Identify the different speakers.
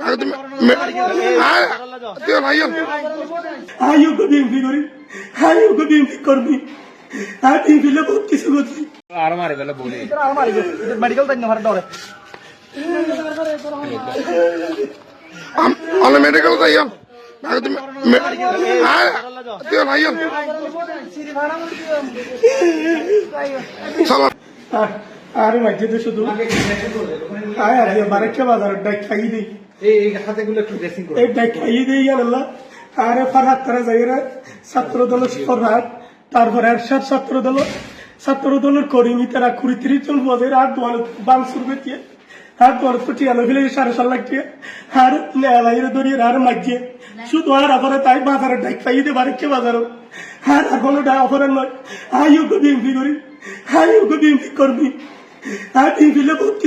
Speaker 1: আগে তুমি হ্যাঁ তুই ভাইও
Speaker 2: আমিও তো বিএনপি করি। আমিও তো বিএনপি কর্মী আমি বিএনপি বহুত কিছু করছি
Speaker 3: আর মারে বেলা বলি
Speaker 4: মেডিকেল তাই না ডরে
Speaker 1: আগে তুমি হ্যাঁ তুই ভাইও চলো।
Speaker 2: আর আর মাঝে তো শুধু আয় আর বাজার ডাক খাই দিই।
Speaker 3: এই হাতে গুলো একটু ড্রেসিং করো।
Speaker 2: এই ডাক খাই দিই আল্লাহ। আরে ফারাত তারা যাইরা ছাত্র দল ফরহাট তারপরে এরশাদ ছাত্র দল ছাত্র দলের কর্মী তারা কুড়ি তিরিশ জন বজায় আর দোয়াল বাংসুর বেটিয়ে। আর দোয়াল তো টিয়ানো ফেলে সাড়ে সাত লাখ টিয়া। আর নেলাইরে শুধু আর আপারে তাই বাজারে ডাক খাই দিয়ে বারেকে বাজারও আর আর কোনো অফারের নয়। আইও তো বিএমপি করি। আইও তো বিএমপি কর্মী। আর কিছু করছি